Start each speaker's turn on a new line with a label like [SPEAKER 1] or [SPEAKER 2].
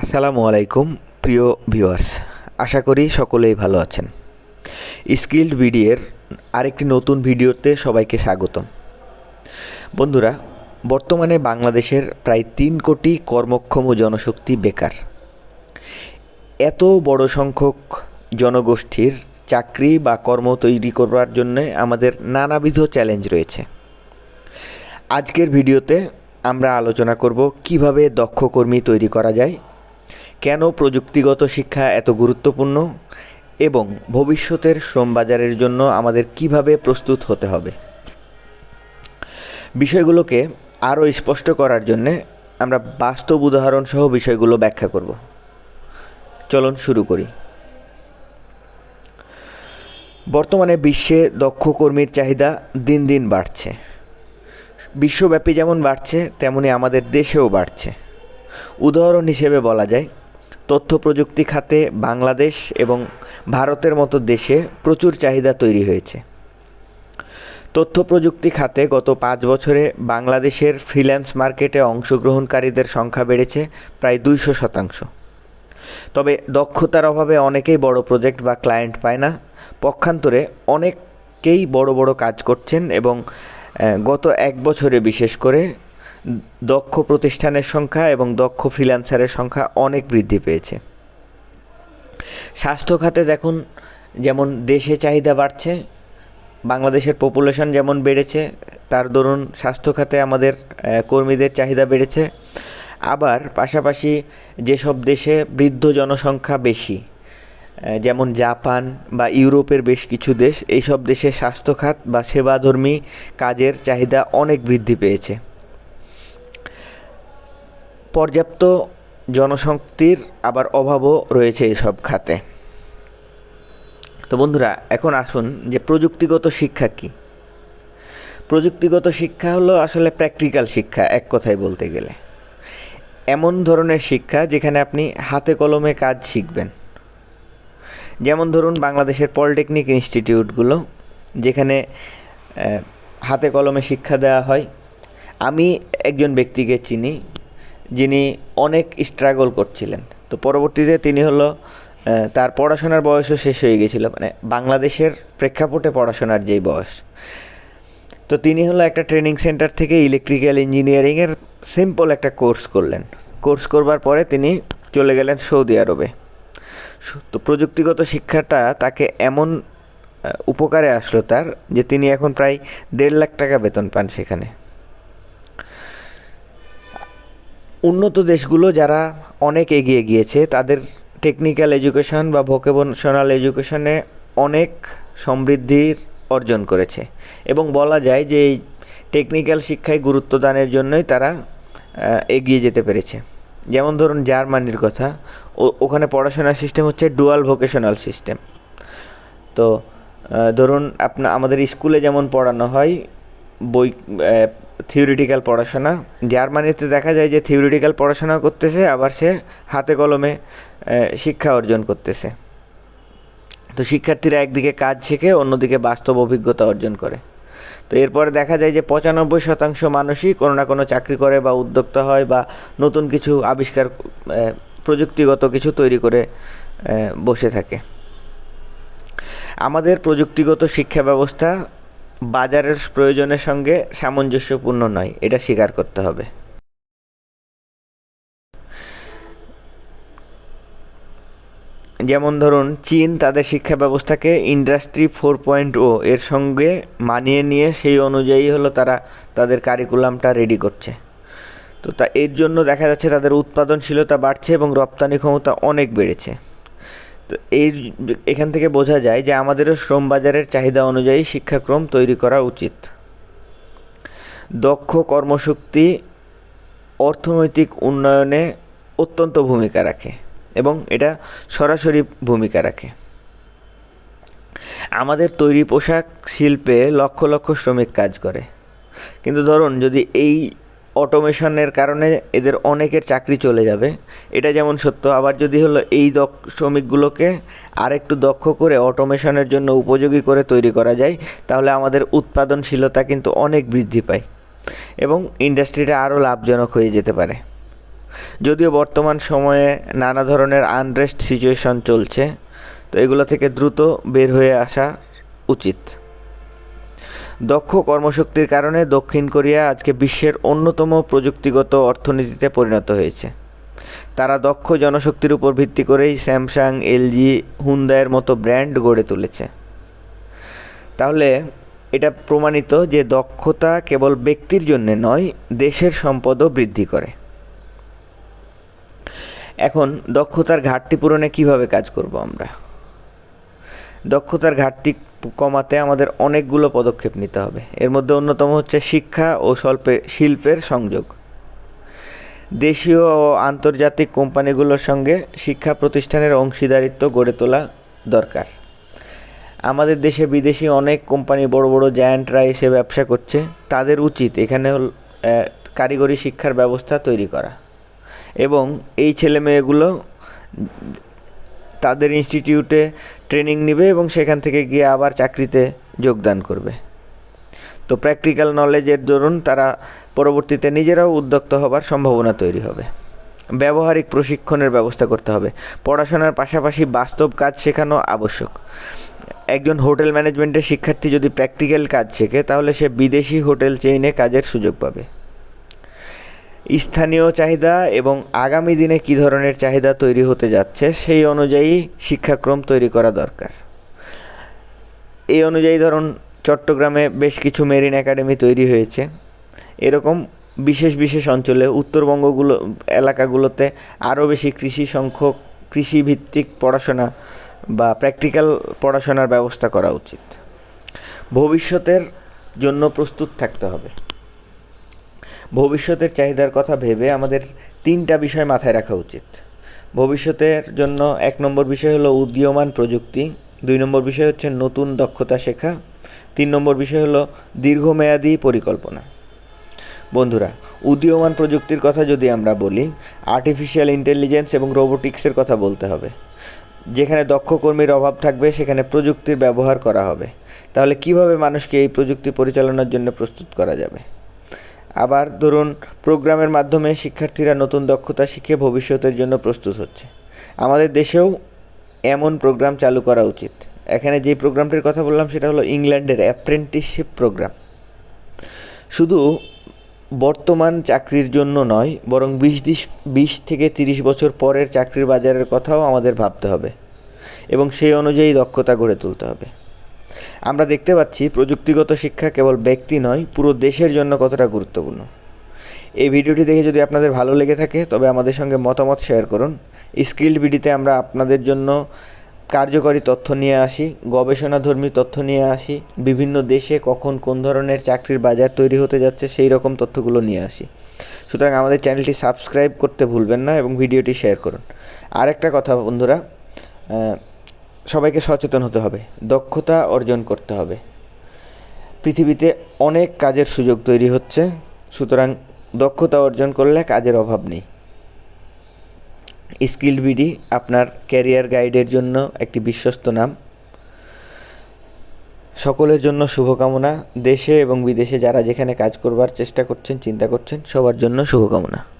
[SPEAKER 1] আসসালামু আলাইকুম, প্রিয় ভিউয়ার্স। আশা করি সকলেই ভালো আছেন। স্কিল্ড বিডিএর আরেকটি নতুন ভিডিওতে সবাইকে স্বাগতম। বন্ধুরা, বর্তমানে বাংলাদেশের প্রায় তিন কোটি কর্মক্ষম জনশক্তি বেকার। এত বড় সংখ্যক জনগোষ্ঠীর চাকরি বা কর্ম তৈরি করবার জন্য আমাদের নানাবিধ চ্যালেঞ্জ রয়েছে। আজকের ভিডিওতে আমরা আলোচনা করব কীভাবে দক্ষ কর্মী তৈরি করা যায় কেন প্রযুক্তিগত শিক্ষা এত গুরুত্বপূর্ণ? এবং ভবিষ্যতের শ্রম বাজারের জন্য আমাদের কীভাবে প্রস্তুত হতে হবে? বিষয়গুলোকে আরও স্পষ্ট করার জন্যে আমরা বাস্তব উদাহরণ সহ বিষয়গুলো ব্যাখ্যা করব। চলুন শুরু করি। বর্তমানে বিশ্বে দক্ষ কর্মীর চাহিদা দিন দিন বাড়ছে। বিশ্বব্যাপী যেমন বাড়ছে, তেমনি আমাদের দেশেও বাড়ছে। উদাহরণ হিসেবে বলা যায় তথ্য প্রযুক্তি খাতে বাংলাদেশ এবং ভারতের মতো দেশে প্রচুর চাহিদা তৈরি হয়েছে। তথ্য প্রযুক্তি খাতে গত পাঁচ বছরে বাংলাদেশের ফ্রিল্যান্স মার্কেটে অংশগ্রহণকারীদের সংখ্যা বেড়েছে প্রায় দুইশো শতাংশ। তবে দক্ষতার অভাবে অনেকেই বড় প্রজেক্ট বা ক্লায়েন্ট পায় না। পক্ষান্তরে অনেকেই বড় বড় কাজ করছেন এবং গত এক বছরে বিশেষ করে দক্ষ প্রতিষ্ঠানের সংখ্যা এবং দক্ষ ফ্রিল্যান্সারের সংখ্যা অনেক বৃদ্ধি পেয়েছে। স্বাস্থ্য খাতে দেখুন, যেমন দেশে চাহিদা বাড়ছে, বাংলাদেশের পপুলেশন যেমন বেড়েছে, তার দরুন স্বাস্থ্য খাতে আমাদের কর্মীদের চাহিদা বেড়েছে। আবার পাশাপাশি যেসব দেশে বৃদ্ধ জনসংখ্যা বেশি যেমন জাপান বা ইউরোপের বেশ কিছু দেশ, এইসব দেশে স্বাস্থ্য খাত বা সেবাধর্মী কাজের চাহিদা অনেক বৃদ্ধি পেয়েছে। পর্যাপ্ত জনশক্তির আবার অভাবও রয়েছে এসব খাতে। তো বন্ধুরা, এখন আসুন যে প্রযুক্তিগত শিক্ষা কি? প্রযুক্তিগত শিক্ষা হলো আসলে প্র্যাকটিক্যাল শিক্ষা, এক কথায় বলতে গেলে। এমন ধরনের শিক্ষা যেখানে আপনি হাতে কলমে কাজ শিখবেন। যেমন ধরুন বাংলাদেশের পলিটেকনিক ইনস্টিটিউটগুলো, যেখানে হাতে কলমে শিক্ষা দেওয়া হয়। আমি একজন ব্যক্তিকে চিনি যিনি অনেক স্ট্রাগল করছিলেন। তো পরবর্তীতে তিনি হলো তার পড়াশোনার বয়সও শেষ হয়ে গেছিল মানে বাংলাদেশের প্রেক্ষাপটে পড়াশোনার যেই বয়স। তো তিনি হলো একটা ট্রেনিং সেন্টার থেকে ইলেকট্রিক্যাল ইঞ্জিনিয়ারিংয়ের সিম্পল একটা কোর্স করলেন। কোর্স করবার পরে তিনি চলে গেলেন সৌদি আরবে। তো প্রযুক্তিগত শিক্ষাটা তাকে এমন উপকারে আসলো তার যে তিনি এখন প্রায় দেড় লাখ টাকা বেতন পান সেখানে। উন্নত দেশগুলো যারা অনেক এগিয়ে গিয়েছে, তাদের টেকনিক্যাল এডুকেশন বা ভোকেশনাল এডুকেশনে অনেক সমৃদ্ধির অর্জন করেছে। এবং বলা যায় যে এই টেকনিক্যাল শিক্ষায় গুরুত্ব দানের জন্যই তারা এগিয়ে যেতে পেরেছে। যেমন ধরুন জার্মানির কথা ওখানে পড়াশোনার সিস্টেম হচ্ছে ডুয়াল ভোকেশনাল সিস্টেম তো ধরুন আপনা, আমাদের স্কুলে যেমন পড়ানো হয়, বই থিওরিটিক্যাল পড়াশোনা। জার্মানিতে দেখা যায় যে থিওরিটিক্যাল পড়াশোনা করতেছে, আবার সে হাতে কলমে শিক্ষা অর্জন করতেছে। তো শিক্ষার্থীরা একদিকে কাজ শেখে, অন্যদিকে বাস্তব অভিজ্ঞতা অর্জন করে। তো এরপরে দেখা যায় যে পঁচানব্বই শতাংশ মানুষই কোনো না কোনো চাকরি করে বা উদ্যোক্তা হয় বা নতুন কিছু আবিষ্কার প্রযুক্তিগত কিছু তৈরি করে বসে থাকে। আমাদের প্রযুক্তিগত শিক্ষা ব্যবস্থা বাজারের প্রয়োজনের সঙ্গে সামঞ্জস্যপূর্ণ নয়, এটা স্বীকার করতে হবে। যেমন ধরুন, চীন তাদের শিক্ষা ব্যবস্থাকে ইন্ডাস্ট্রি ফোর পয়েন্ট ও এর সঙ্গে মানিয়ে নিয়ে সেই অনুযায়ী হলো তারা তাদের কারিকুলামটা রেডি করছে। তো তা এর জন্য দেখা যাচ্ছে তাদের উৎপাদনশীলতা বাড়ছে এবং রপ্তানি ক্ষমতা অনেক বেড়েছে। তো এই এখান থেকে বোঝা যায় যে আমাদেরও শ্রম বাজারের চাহিদা অনুযায়ী শিক্ষাক্রম তৈরি করা উচিত। দক্ষ কর্মশক্তি অর্থনৈতিক উন্নয়নে অত্যন্ত ভূমিকা রাখে এবং এটা সরাসরি ভূমিকা রাখে। আমাদের তৈরি পোশাক শিল্পে লক্ষ লক্ষ শ্রমিক কাজ করে। কিন্তু ধরুন যদি এই অটোমেশনের কারণে এদের অনেকের চাকরি চলে যাবে। এটা যেমন সত্য, আবার যদি হলো এই দক্ষ শ্রমিকগুলোকে আরেকটু দক্ষ করে অটোমেশনের জন্য উপযোগী করে তৈরি করা যায়, তাহলে আমাদের উৎপাদনশীলতা কিন্তু অনেক বৃদ্ধি পায় এবং ইন্ডাস্ট্রিটা আরও লাভজনক হয়ে যেতে পারে। যদিও বর্তমান সময়ে নানা ধরনের আনরেস্ট সিচুয়েশন চলছে, তো এগুলো থেকে দ্রুত বের হয়ে আসা উচিত। দক্ষ কর্মশক্তির কারণে দক্ষিণ কোরিয়া আজকে বিশ্বের অন্যতম প্রযুক্তিগত অর্থনীতিতে পরিণত হয়েছে। তারা দক্ষ জনশক্তির উপর ভিত্তি করেই স্যামসাং, এলজি হুন্দায়ের মতো ব্র্যান্ড গড়ে তুলেছে। তাহলে এটা প্রমাণিত যে দক্ষতা কেবল ব্যক্তির জন্য নয়, দেশের সম্পদও বৃদ্ধি করে। এখন দক্ষতার ঘাটতি পূরণে কীভাবে কাজ করব আমরা? দক্ষতার ঘাটতি কমাতে আমাদের অনেকগুলো পদক্ষেপ নিতে হবে। এর মধ্যে অন্যতম হচ্ছে শিক্ষা ও স্বল্পে শিল্পের সংযোগ। দেশীয় ও আন্তর্জাতিক কোম্পানিগুলোর সঙ্গে শিক্ষা প্রতিষ্ঠানের অংশীদারিত্ব গড়ে তোলা দরকার। আমাদের দেশে বিদেশি অনেক কোম্পানি বড় বড় জায়ান্টরা এসে ব্যবসা করছে। তাদের উচিত এখানে কারিগরি শিক্ষার ব্যবস্থা তৈরি করা। এবং এই ছেলে মেয়েগুলো তাদের ইনস্টিটিউটে ট্রেনিং নেবে এবং সেখান থেকে গিয়ে আবার চাকরিতে যোগদান করবে। তো প্র্যাকটিক্যাল নলেজের দরুন তারা পরবর্তীতে নিজেরাও উদ্যোক্তা হবার সম্ভাবনা তৈরি হবে। ব্যবহারিক প্রশিক্ষণের ব্যবস্থা করতে হবে। পড়াশোনার পাশাপাশি বাস্তব কাজ শেখানো আবশ্যক। একজন হোটেল ম্যানেজমেন্টের শিক্ষার্থী যদি প্র্যাকটিক্যাল কাজ শেখে, তাহলে সে বিদেশি হোটেল চেইনে কাজের সুযোগ পাবে। স্থানীয় চাহিদা এবং আগামী দিনে কী ধরনের চাহিদা তৈরি হতে যাচ্ছে সেই অনুযায়ী শিক্ষাক্রম তৈরি করা দরকার। এই অনুযায়ী ধরুন, চট্টগ্রামে বেশ কিছু মেরিন একাডেমি তৈরি হয়েছে। এরকম বিশেষ বিশেষ অঞ্চলে উত্তরবঙ্গগুলো, এলাকাগুলোতে আরও বেশি কৃষি সংখ্যক, কৃষিভিত্তিক পড়াশোনা বা প্র্যাকটিক্যাল পড়াশোনার ব্যবস্থা করা উচিত। ভবিষ্যতের জন্য প্রস্তুত থাকতে হবে। ভবিষ্যতের চাহিদার কথা ভেবে আমাদের তিনটা বিষয় মাথায় রাখা উচিত। ভবিষ্যতের জন্য এক নম্বর বিষয় হলো উদীয়মান প্রযুক্তি, দুই নম্বর বিষয় হচ্ছে নতুন দক্ষতা শেখা, তিন নম্বর বিষয় হলো দীর্ঘমেয়াদী পরিকল্পনা। বন্ধুরা, উদীয়মান প্রযুক্তির কথা যদি আমরা বলি আর্টিফিশিয়াল ইন্টেলিজেন্স এবং রোবোটিক্সের কথা বলতে হবে। যেখানে দক্ষ কর্মীর অভাব থাকবে, সেখানে প্রযুক্তির ব্যবহার করা হবে। তাহলে কীভাবে মানুষকে এই প্রযুক্তি পরিচালনার জন্য প্রস্তুত করা যাবে? আবার ধরুন, প্রোগ্রামের মাধ্যমে শিক্ষার্থীরা নতুন দক্ষতা শিখে ভবিষ্যতের জন্য প্রস্তুত হচ্ছে। আমাদের দেশেও এমন প্রোগ্রাম চালু করা উচিত। এখানে যে প্রোগ্রামটির কথা বললাম সেটা হলো ইংল্যান্ডের অ্যাপ্রেন্টিসশিপ প্রোগ্রাম। শুধু বর্তমান চাকরির জন্য নয়, বরং বিশ দিশ, বিশ থেকে তিরিশ বছর পরের চাকরির বাজারের কথাও আমাদের ভাবতে হবে এবং সেই অনুযায়ী দক্ষতা গড়ে তুলতে হবে। আমরা দেখতে পাচ্ছি প্রযুক্তিগত শিক্ষা কেবল ব্যক্তি নয়, পুরো দেশের জন্য কতটা গুরুত্বপূর্ণ। এই ভিডিওটি দেখে যদি আপনাদের ভালো লেগে থাকে, তবে আমাদের সঙ্গে মতামত শেয়ার করুন। স্কিল্ড বিডিতে আমরা আপনাদের জন্য কার্যকরী তথ্য নিয়ে আসি, গবেষণাধর্মী তথ্য নিয়ে আসি, বিভিন্ন দেশে কখন কোন ধরনের চাকরির বাজার তৈরি হতে যাচ্ছে সেই রকম তথ্যগুলো নিয়ে আসি। সুতরাং আমাদের চ্যানেলটি সাবস্ক্রাইব করতে ভুলবেন না এবং ভিডিওটি শেয়ার করুন। আরেকটা কথা বন্ধুরা সবাইকে সচেতন হতে হবে, দক্ষতা অর্জন করতে হবে। পৃথিবীতে অনেক কাজের সুযোগ তৈরি হচ্ছে, সুতরাং দক্ষতা অর্জন করলে কাজের অভাব নেই। স্কিল বিডি আপনার ক্যারিয়ার গাইডের জন্য একটি বিশ্বস্ত নাম। সকলের জন্য শুভকামনা, দেশে এবং বিদেশে যারা যেখানে কাজ করবার চেষ্টা করছেন, চিন্তা করছেন, সবার জন্য শুভকামনা।